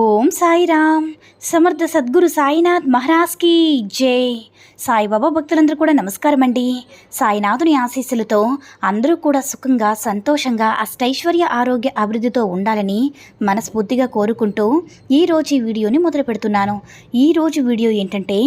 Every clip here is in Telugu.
ఓం సాయిరామ్. సమర్థ సద్గురు సాయినాథ్ మహారాజ్కి జై. సాయిబాబా భక్తులందరూ కూడా నమస్కారం అండి సాయినాథుని ఆశీస్సులతో అందరూ కూడా సుఖంగా సంతోషంగా అష్టైశ్వర్య ఆరోగ్య అభివృద్ధితో ఉండాలని మనస్ఫూర్తిగా కోరుకుంటూ ఈరోజు ఈ వీడియోని మొదలు పెడుతున్నాను. ఈరోజు వీడియో ఏంటంటే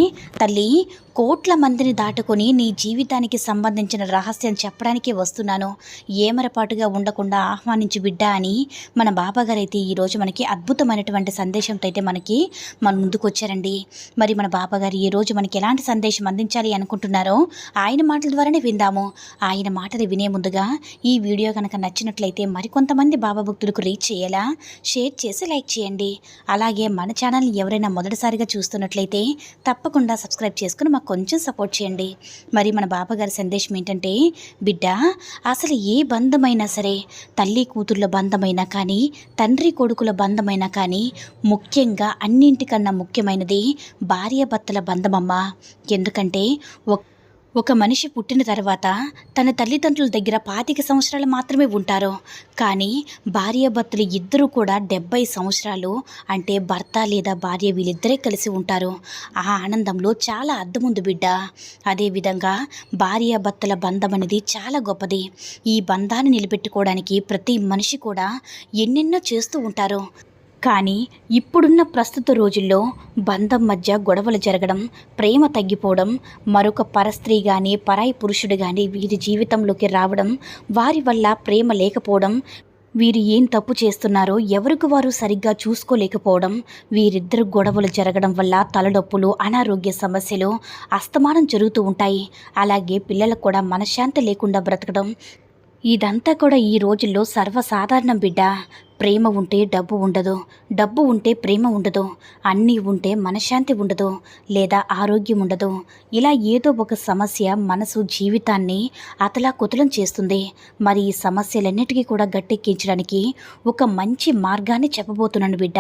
తల్లి కోట్ల మందిని దాటుకొని నీ జీవితానికి సంబంధించిన రహస్యం చెప్పడానికి వస్తున్నాను. ఏమరపాటుగా ఉండకుండా ఆహ్వానించి బిడ్డ అని మన బాబాగారైతే ఈరోజు మనకి అద్భుతమైనటువంటి సందేశంతో అయితే మనకి మన ముందుకు వచ్చారండి. మరి మన బాబాగారు ఈరోజు మనకి ఎలాంటి సందేశం అందించాలి అనుకుంటున్నారో ఆయన మాటల ద్వారానే విందాము. ఆయన మాటలు వినే ముందుగా ఈ వీడియో కనుక నచ్చినట్లయితే మరికొంతమంది బాబా భక్తులకు రీచ్ చేయాలా షేర్ చేసి లైక్ చేయండి. అలాగే మన ఛానల్ని ఎవరైనా మొదటిసారిగా చూస్తున్నట్లయితే తప్పకుండా సబ్స్క్రైబ్ చేసుకుని మాకు కొంచెం సపోర్ట్ చేయండి. మరి మన బాబాగారి సందేశం ఏంటంటే బిడ్డ అసలు ఏ బంధమైనా సరే తల్లి కూతుర్ల బంధమైనా కానీ తండ్రి కొడుకుల బంధమైనా కానీ ముఖ్యంగా అన్నింటికన్నా ముఖ్యమైనది భార్యాభర్తల బంధమమ్మ. ఎందుకంటే ఒక ఒక మనిషి పుట్టిన తర్వాత తన తల్లిదండ్రుల దగ్గర పాతిక సంవత్సరాలు మాత్రమే ఉంటారు. కానీ భార్యాభర్తలు ఇద్దరు కూడా డెబ్బై సంవత్సరాలు అంటే భర్త లేదా భార్య వీళ్ళిద్దరే కలిసి ఉంటారు. ఆ ఆనందంలో చాలా అద్దముందు బిడ్డ. అదేవిధంగా భార్యాభర్తల బంధం అనేది చాలా గొప్పది. ఈ బంధాన్ని నిలబెట్టుకోవడానికి ప్రతి మనిషి కూడా ఎన్నెన్నో చేస్తూ ఉంటారు. కానీ ఇప్పుడున్న ప్రస్తుత రోజుల్లో బంధం మధ్య గొడవలు జరగడం ప్రేమ తగ్గిపోవడం మరొక పరస్త్రీ కానీ పరాయి పురుషుడు కానీ వీరి జీవితంలోకి రావడం వారి వల్ల ప్రేమ లేకపోవడం వీరు ఏం తప్పు చేస్తున్నారో ఎవరికి వారు సరిగ్గా చూసుకోలేకపోవడం వీరిద్దరు గొడవలు జరగడం వల్ల తలనొప్పులు అనారోగ్య సమస్యలు అస్తమానం జరుగుతూ ఉంటాయి. అలాగే పిల్లలకు కూడా మనశ్శాంతి లేకుండా బ్రతకడం ఇదంతా కూడా ఈ రోజుల్లో సర్వసాధారణం బిడ్డ. ప్రేమ ఉంటే డబ్బు ఉండదు డబ్బు ఉంటే ప్రేమ ఉండదు అన్నీ ఉంటే మనశ్శాంతి ఉండదు లేదా ఆరోగ్యం ఉండదు. ఇలా ఏదో ఒక సమస్య మనసు జీవితాన్ని అతలా కుతలం చేస్తుంది. మరి ఈ సమస్యలన్నిటికీ కూడా గట్టెక్కించడానికి ఒక మంచి మార్గాన్ని చెప్పబోతున్నాను బిడ్డ.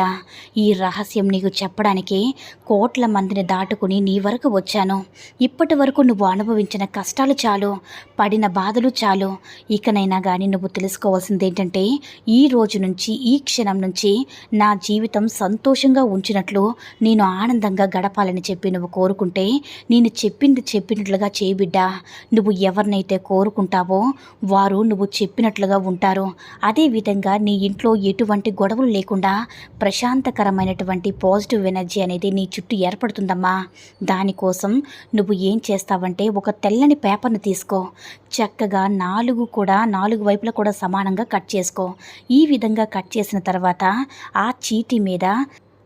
ఈ రహస్యం నీకు చెప్పడానికి కోట్ల మందిని దాటుకుని నీ వరకు వచ్చాను. ఇప్పటి వరకు నువ్వు అనుభవించిన కష్టాలు చాలు పడిన బాధలు చాలు. ఇకనైనా కానీ నువ్వు తెలుసుకోవాల్సింది ఏంటంటే ఈ రోజు నుంచి ఈ క్షణం నుంచి నా జీవితం సంతోషంగా ఉంచినట్లు నేను ఆనందంగా గడపాలని చెప్పి నువ్వు కోరుకుంటే నేను చెప్పింది చెప్పినట్లుగా చేయబిడ్డా నువ్వు ఎవరినైతే కోరుకుంటావో వారు నువ్వు చెప్పినట్లుగా ఉంటారు. అదేవిధంగా నీ ఇంట్లో ఎటువంటి గొడవలు లేకుండా ప్రశాంతకరమైనటువంటి పాజిటివ్ ఎనర్జీ అనేది నీ చుట్టూ ఏర్పడుతుందమ్మా. దానికోసం నువ్వు ఏం చేస్తావంటే ఒక తెల్లని పేపర్ను తీసుకో. చక్కగా నాలుగు కూడా నాలుగు వైపులా కూడా సమానంగా కట్ చేసుకో. ఈ విధంగా కట్ చేసిన తర్వాత ఆ చీటి మీద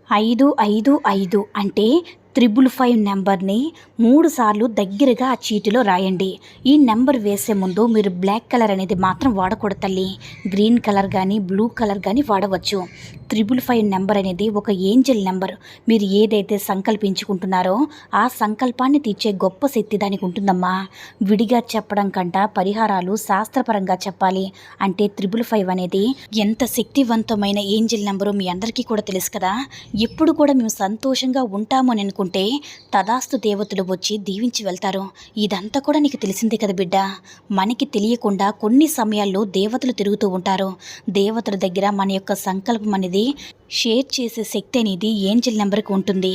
ఐదు ఐదు ఐదు అంటే త్రిబుల్ ఫైవ్ నెంబర్ని మూడు సార్లు దగ్గరగా ఆ చీటిలో రాయండి. ఈ నెంబర్ వేసే ముందు మీరు బ్లాక్ కలర్ అనేది మాత్రం వాడకూడదు తల్లి. గ్రీన్ కలర్ కానీ బ్లూ కలర్ కానీ వాడవచ్చు. త్రిబుల్ ఫైవ్ నెంబర్ అనేది ఒక ఏంజల్ నెంబర్. మీరు ఏదైతే సంకల్పించుకుంటున్నారో ఆ సంకల్పాన్ని తీర్చే గొప్ప శక్తి దానికి ఉంటుందమ్మా. విడిగా చెప్పడం కంట పరిహారాలు శాస్త్రపరంగా చెప్పాలి. అంటే త్రిబుల్ ఫైవ్ అనేది ఎంత శక్తివంతమైన ఏంజల్ నెంబరు మీ అందరికీ కూడా తెలుసు కదా. ఎప్పుడు కూడా మేము సంతోషంగా ఉంటామో అని అనుకుంటే తదాస్తు దేవతలు వచ్చి దీవించి వెళ్తారు. ఇదంతా కూడా నీకు తెలిసిందే కదా బిడ్డ. మనకి తెలియకుండా కొన్ని సమయాల్లో దేవతలు తిరుగుతూ ఉంటారు. దేవతల దగ్గర మన యొక్క సంకల్పం అనేది షేర్ చేసే శక్తి అనేది ఏంజల్ నెంబర్కి ఉంటుంది.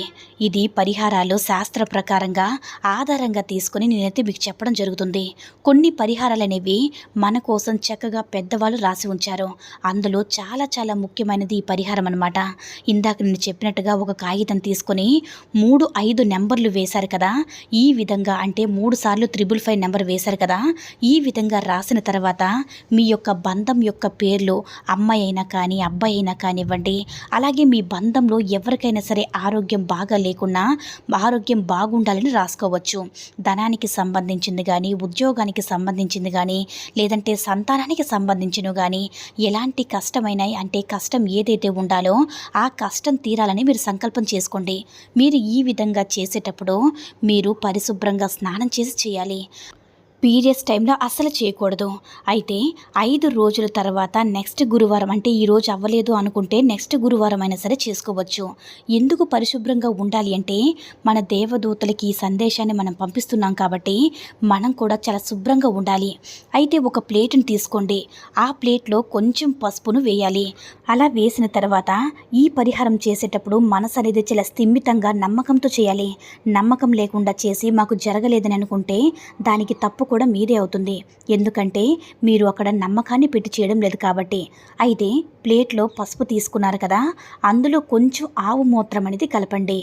ఇది పరిహారాలు శాస్త్ర ప్రకారంగా ఆధారంగా తీసుకొని నేనైతే మీకు చెప్పడం జరుగుతుంది. కొన్ని పరిహారాలు అనేవి మన కోసం చక్కగా పెద్దవాళ్ళు రాసి ఉంచారు. అందులో చాలా చాలా ముఖ్యమైనది ఈ పరిహారం అనమాట ఇందాక నేను చెప్పినట్టుగా ఒక కాగితం తీసుకొని మూడు ఐదు నెంబర్లు వేశారు కదా. ఈ విధంగా అంటే మూడు సార్లు త్రిబుల్ ఫైవ్ నెంబర్ వేశారు కదా. ఈ విధంగా రాసిన తర్వాత మీ యొక్క బంధం యొక్క పేర్లు అమ్మాయి అయినా కానీ అబ్బాయి అయినా కానివ్వండి అలాగే మీ బంధంలో ఎవరికైనా సరే ఆరోగ్యం బాగా లేకున్నా ఆరోగ్యం బాగుండాలని రాసుకోవచ్చు. ధనానికి సంబంధించింది కానీ ఉద్యోగానికి సంబంధించింది కానీ లేదంటే సంతానానికి సంబంధించిన కానీ ఎలాంటి కష్టమైన అంటే కష్టం ఏదైతే ఉండాలో ఆ కష్టం తీరాలని మీరు సంకల్పం చేసుకోండి. మీరు ఈ విధంగా చేసేటప్పుడు మీరు పరిశుభ్రంగా స్నానం చేసి చేయాలి. పీరియడ్స్ టైంలో అస్సలు చేయకూడదు. అయితే ఐదు రోజుల తర్వాత నెక్స్ట్ గురువారం అంటే ఈ రోజు అవ్వలేదు అనుకుంటే నెక్స్ట్ గురువారం అయినా సరే చేసుకోవచ్చు. ఎందుకు పరిశుభ్రంగా ఉండాలి అంటే మన దేవదూతలకి ఈ సందేశాన్ని మనం పంపిస్తున్నాం కాబట్టి మనం కూడా చాలా శుభ్రంగా ఉండాలి. అయితే ఒక ప్లేట్ని తీసుకోండి. ఆ ప్లేట్లో కొంచెం పసుపును వేయాలి. అలా వేసిన తర్వాత ఈ పరిహారం చేసేటప్పుడు మనసు అనేది చాలా స్థిమితంగా నమ్మకంతో చేయాలి. నమ్మకం లేకుండా చేసి మాకు జరగలేదని అనుకుంటే దానికి తప్పు కూడా మీదే అవుతుంది. ఎందుకంటే మీరు అక్కడ నమ్మకాన్ని పెట్టి చేయడం లేదు కాబట్టి. అయితే ప్లేట్లో పసుపు తీసుకున్నారు కదా అందులో కొంచెం ఆవు మూత్రం అనేది కలపండి.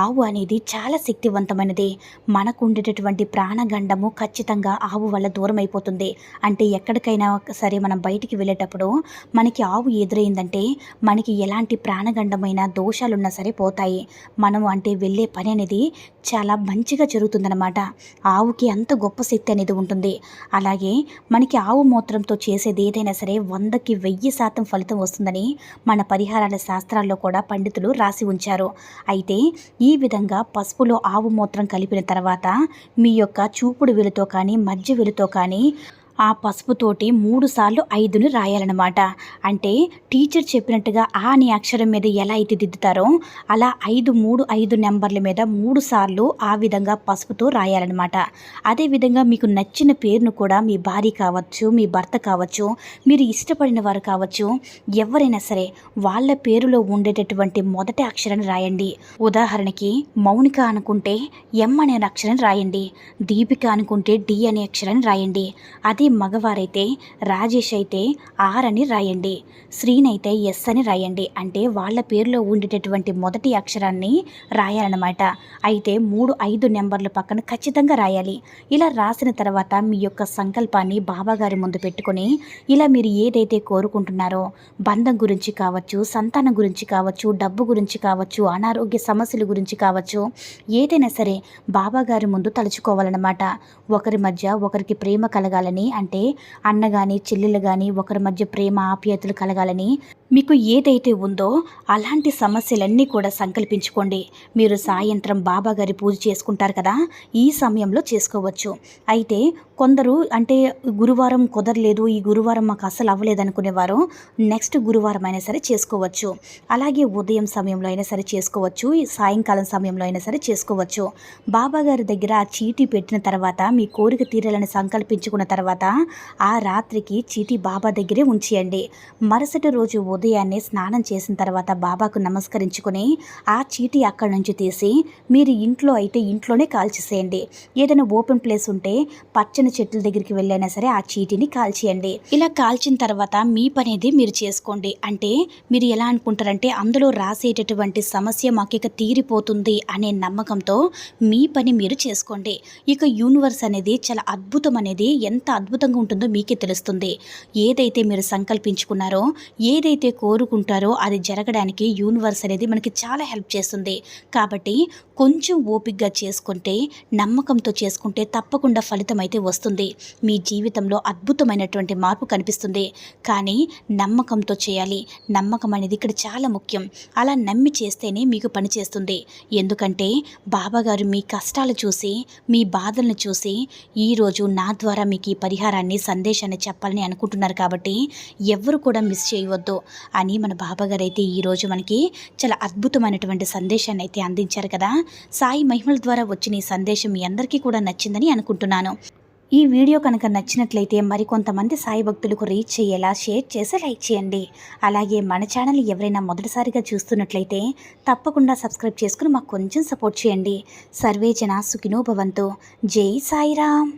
ఆవు అనేది చాలా శక్తివంతమైనది. మనకు ఉండేటటువంటి ప్రాణగండము ఖచ్చితంగా ఆవు వల్ల దూరం అయిపోతుంది. అంటే ఎక్కడికైనా సరే మనం బయటికి వెళ్ళేటప్పుడు మనకి ఆవు ఎదురైందంటే మనకి ఎలాంటి ప్రాణగండమైన దోషాలున్నా సరే పోతాయి. మనం అంటే వెళ్ళే పని అనేది చాలా మంచిగా జరుగుతుందన్నమాట. ఆవుకి అంత గొప్ప శక్తి అనేది ఉంటుంది. అలాగే మనకి ఆవు మూత్రంతో చేసేది ఏదైనా సరే వందకి వెయ్యి శాతం ఫలితం వస్తుందని మన పరిహారాల శాస్త్రాల్లో కూడా పండితులు రాసి ఉంచారు. అయితే ఈ విధంగా పసుపులో ఆవు మూత్రం కలిపిన తర్వాత మీ యొక్క చూపుడు వెలుతో కానీ మధ్య వెలుతో కానీ ఆ పసుపుతోటి మూడు సార్లు ఐదుని రాయాలన్నమాట. అంటే టీచర్ చెప్పినట్టుగా ఆ అనే అక్షరం మీద ఎలా అయితే దిద్దుతారో అలా ఐదు మూడు ఐదు నెంబర్ల మీద మూడు సార్లు ఆ విధంగా పసుపుతో రాయాలన్నమాట. అదేవిధంగా మీకు నచ్చిన పేరును కూడా మీ భార్య కావచ్చు మీ భర్త కావచ్చు మీరు ఇష్టపడిన వారు కావచ్చు ఎవరైనా సరే వాళ్ళ పేరులో ఉండేటటువంటి మొదటి అక్షరాన్ని రాయండి. ఉదాహరణకి మౌనిక అనుకుంటే ఎం అనే అక్షరాన్ని రాయండి దీపిక అనుకుంటే డి అనే అక్షరాన్ని రాయండి. అదే మగవారైతే రాజేష్ అయితే ఆర్ అని రాయండి శ్రీనైతే ఎస్ అని రాయండి అంటే వాళ్ళ పేరులో ఉండేటటువంటి మొదటి అక్షరాన్ని రాయాలన్నమాట. అయితే మూడు ఐదు నెంబర్ల పక్కన ఖచ్చితంగా రాయాలి. ఇలా రాసిన తర్వాత మీ యొక్క సంకల్పాన్ని బాబాగారి ముందు పెట్టుకొని ఇలా మీరు ఏదైతే కోరుకుంటున్నారో బంధం గురించి కావచ్చు సంతానం గురించి కావచ్చు డబ్బు గురించి కావచ్చు అనారోగ్య సమస్యల గురించి కావచ్చు ఏదైనా సరే బాబాగారి ముందు తలుచుకోవాలన్నమాట. ఒకరి మధ్య ఒకరికి ప్రేమ కలగాలని అంటే అన్న కానీ చెల్లెలు కానీ ఒకరి మధ్య ప్రేమ ఆప్యాయతలు కలగాలని మీకు ఏదైతే ఉందో అలాంటి సమస్యలన్నీ కూడా సంకల్పించుకోండి. మీరు సాయంత్రం బాబాగారి పూజ చేసుకుంటారు కదా ఈ సమయంలో చేసుకోవచ్చు. అయితే కొందరు అంటే గురువారం కుదరలేదు ఈ గురువారం మాకు అసలు అవ్వలేదు అనుకునేవారు నెక్స్ట్ గురువారం అయినా సరే చేసుకోవచ్చు. అలాగే ఉదయం సమయంలో అయినా సరే చేసుకోవచ్చు సాయంకాలం సమయంలో అయినా సరే చేసుకోవచ్చు. బాబా గారి దగ్గర ఆ చీటీ పెట్టిన తర్వాత మీ కోరిక తీరాలని సంకల్పించుకున్న తర్వాత ఆ రాత్రికి చీటీ బాబా దగ్గరే ఉంచేయండి. మరుసటి రోజు ఉదయాన్నే స్నానం చేసిన తర్వాత బాబాకు నమస్కరించుకొని ఆ చీటీ అక్కడి నుంచి తీసి మీరు ఇంట్లో అయితే ఇంట్లోనే కాల్చేసేయండి. ఏదైనా ఓపెన్ ప్లేస్ ఉంటే పచ్చని చెట్ల దగ్గరికి వెళ్ళైనా సరే ఆ చీటీని కాల్చేయండి. ఇలా కాల్చిన తర్వాత మీ పనేది మీరు చేసుకోండి. అంటే మీరు ఎలా అనుకుంటారంటే అందులో రాసేటటువంటి సమస్య మాకు ఇక తీరిపోతుంది అనే నమ్మకంతో మీ పని మీరు చేసుకోండి. ఇక యూనివర్స్ అనేది చాలా అద్భుతం అనేది ఎంత అద్భుతంగా ఉంటుందో మీకే తెలుస్తుంది. ఏదైతే మీరు సంకల్పించుకున్నారో ఏదైతే కోరుకుంటారో అది జరగడానికి యూనివర్స్ అనేది మనకి చాలా హెల్ప్ చేస్తుంది. కాబట్టి కొంచెం ఓపిక్గా చేసుకుంటే నమ్మకంతో చేసుకుంటే తప్పకుండా ఫలితం అయితే వస్తుంది. మీ జీవితంలో అద్భుతమైనటువంటి మార్పు కనిపిస్తుంది. కానీ నమ్మకంతో చేయాలి. నమ్మకం అనేది ఇక్కడ చాలా ముఖ్యం. అలా నమ్మి చేస్తేనే మీకు పని చేస్తుంది. ఎందుకంటే బాబాగారు మీ కష్టాలు చూసి మీ బాధలను చూసి ఈరోజు నా ద్వారా మీకు ఈ పరిహారాన్ని సందేశాన్ని చెప్పాలని అనుకుంటున్నారు కాబట్టి ఎవరు కూడా మిస్ చేయవద్దు అని మన బాబాగారు అయితే ఈరోజు మనకి చాలా అద్భుతమైనటువంటి సందేశాన్ని అయితే అందించారు కదా. సాయి మహిమల ద్వారా వచ్చిన ఈ సందేశం మీ అందరికీ కూడా నచ్చిందని అనుకుంటున్నాను. ఈ వీడియో కనుక నచ్చినట్లయితే మరికొంతమంది సాయి భక్తులకు రీచ్ చేయేలా షేర్ చేసి లైక్ చేయండి. అలాగే మన ఛానల్ ఎవరైనా మొదటిసారిగా చూస్తున్నట్లయితే తప్పకుండా సబ్స్క్రైబ్ చేసుకుని మాకు కొంచెం సపోర్ట్ చేయండి. సర్వే జన సుఖినో భవంతు. జై సాయిరామ్.